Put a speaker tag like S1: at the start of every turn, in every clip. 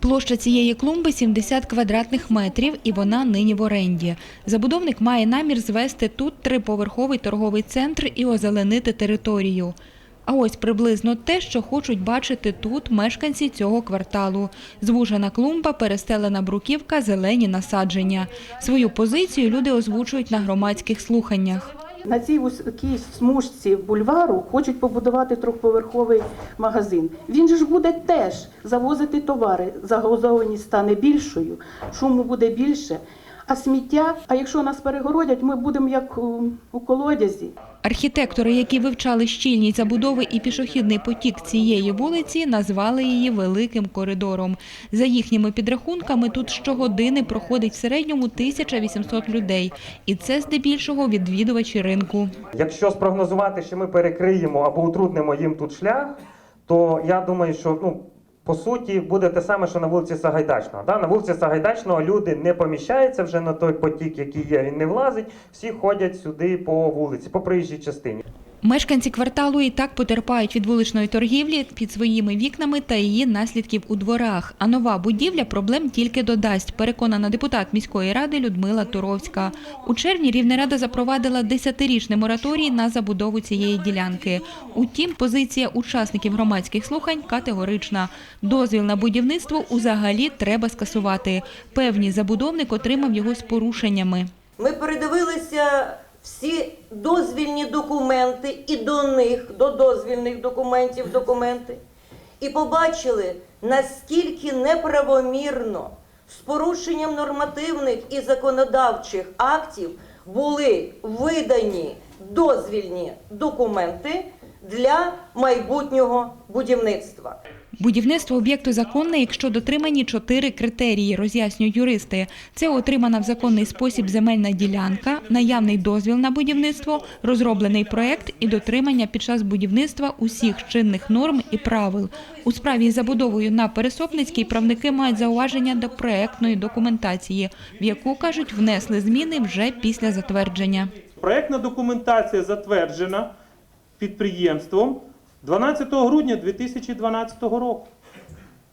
S1: Площа цієї клумби 70 квадратних метрів і вона нині в оренді. Забудовник має намір звести тут триповерховий торговий центр і озеленити територію. А ось приблизно те, що хочуть бачити тут мешканці цього кварталу. Звужена клумба, перестелена бруківка, зелені насадження. Свою позицію люди озвучують на громадських слуханнях.
S2: На цій вузькій смужці бульвару хочуть побудувати трьохповерховий магазин. Він ж буде теж завозити товари. Загазованість стане більшою, шуму буде більше. А сміття, а якщо нас перегородять, ми будемо як у колодязі.
S1: Архітектори, які вивчали щільність забудови і пішохідний потік цієї вулиці, назвали її великим коридором. За їхніми підрахунками, тут щогодини проходить в середньому 1800 людей, і це здебільшого відвідувачі ринку.
S3: Якщо спрогнозувати, що ми перекриємо або утруднимо їм тут шлях, то я думаю, що ну. По суті, буде те саме, що на вулиці Сагайдачного. Да? На вулиці Сагайдачного люди не поміщаються вже на той потік, який є, він не влазить. Всі ходять сюди по вулиці, по проїжджій частині.
S1: Мешканці кварталу і так потерпають від вуличної торгівлі під своїми вікнами та її наслідків у дворах. А нова будівля проблем тільки додасть, переконана депутат міської ради Людмила Туровська. У червні Рівнерада запровадила 10-річний мораторій на забудову цієї ділянки. Утім, позиція учасників громадських слухань категорична. Дозвіл на будівництво узагалі треба скасувати. Певні забудовник отримав його з порушеннями.
S4: Ми передивилися всі дозвільні документи і до них, до дозвільних документів, документи, і побачили, наскільки неправомірно з порушенням нормативних і законодавчих актів були видані дозвільні документи для майбутнього будівництва.
S1: Будівництво об'єкту законне, якщо дотримані чотири критерії, роз'яснюють юристи. Це отримана в законний спосіб земельна ділянка, наявний дозвіл на будівництво, розроблений проект і дотримання під час будівництва усіх чинних норм і правил. У справі із забудовою на Пересопницькій правники мають зауваження до проектної документації, в яку, кажуть, внесли зміни вже після затвердження.
S5: Проектна документація затверджена підприємством 12 грудня 2012 року.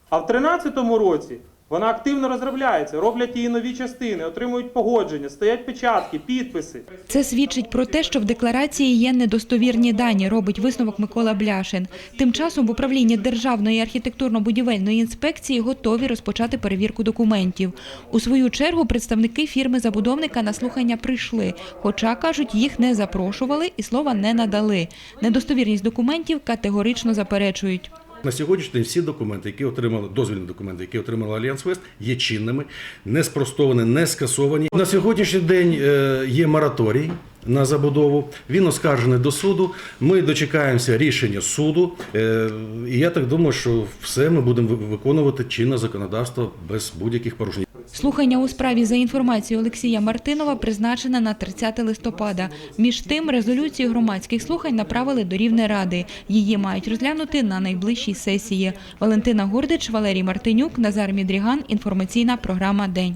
S5: А в 2013 році вона активно розробляється, роблять її нові частини, отримують погодження, стоять печатки, підписи.
S1: Це свідчить про те, що в декларації є недостовірні дані, робить висновок Микола Бляшин. Тим часом в управлінні Державної архітектурно-будівельної інспекції готові розпочати перевірку документів. У свою чергу представники фірми-забудовника на слухання прийшли, хоча, кажуть, їх не запрошували і слова не надали. Недостовірність документів категорично заперечують.
S6: На сьогоднішній день всі документи, які отримали дозвільні документи, які отримала Альянс Вест, є чинними, не спростовані, не скасовані. На сьогоднішній день е, є мораторій на забудову. Він оскаржений до суду. Ми дочекаємося рішення суду. Е, І я так думаю, що все ми будемо виконувати чинне законодавство без будь-яких порушень.
S1: Слухання у справі за інформацією Олексія Мартинова призначене на 30 листопада. Між тим, резолюцію громадських слухань направили до Рівної ради. Її мають розглянути на найближчій сесії. Валентина Гордич, Валерій Мартинюк, Назар Мідріган. Інформаційна програма День.